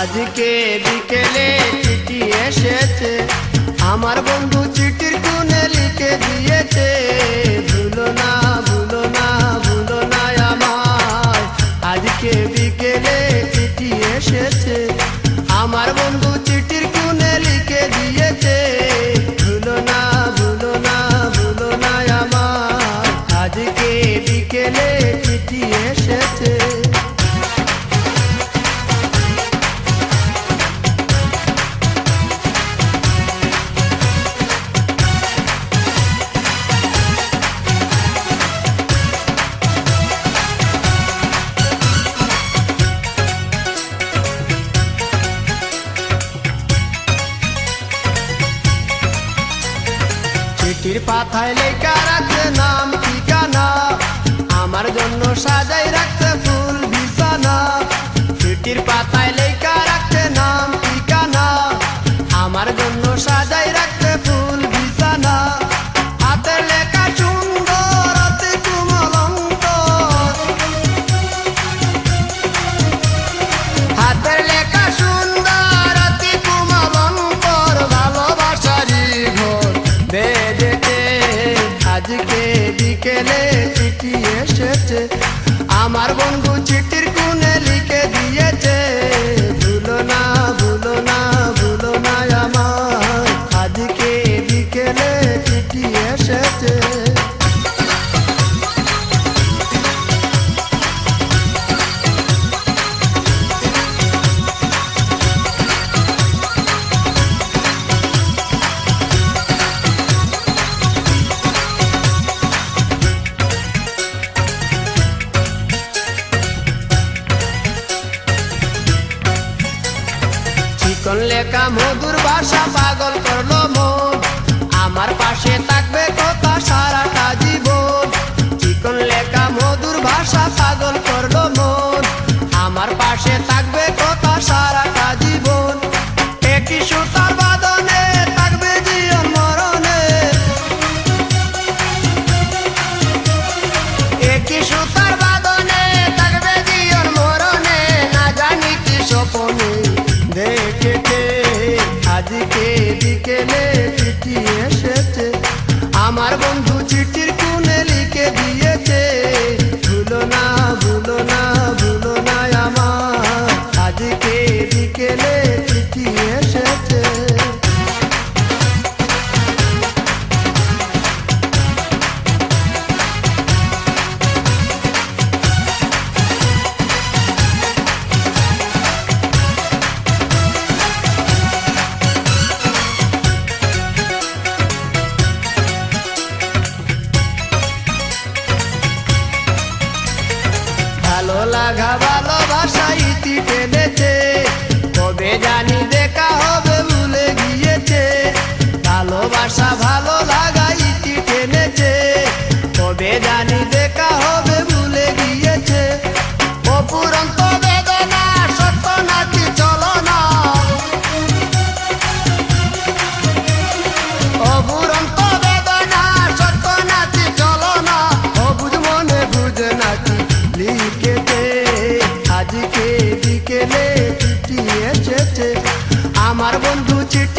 আজকে বিকেলে চিঠি এসেছে। আমার বন্ধু চিঠির কোণে লিখে দিয়েছে। ভুলো না ভুলো না ভুলো না আমায়। আজকে বিকেলে চিঠি এসেছে। আমার বন্ধু চিঠির কোণে লিখে দিয়েছে। ভুলো না ভুলো না ভুলো না আমায়। আজকে বিকেলে চিঠি এসেছে। চিঠির পাথায় লেখা রাখছে নাম ঠিকানা। আমার জন্য সাজাই রাখছে ফুল আজকে বিকেলে চিঠি এসেছে। আমার বন্ধু চিঠির চিকন লেখা মধুর ভাষা পাগল করল মন। আমার পাশে থাকবে কথা সারাটা জীবন। চিকন লেখা মধুর ভাষা পাগল করল মন। আমার পাশে থাকবে কথা সারাটা জীবন। একই সুতার দেখেছে আজকে বিকেলে চিঠি এসেছে। আমার বন্ধু লাগা ভালোবাসা ইতি টেনেছে কবে জানি দেখা হবে ভুলে গিয়েছে। ভালোবাসা ভালো লাগা আমার বন্ধু চিঠির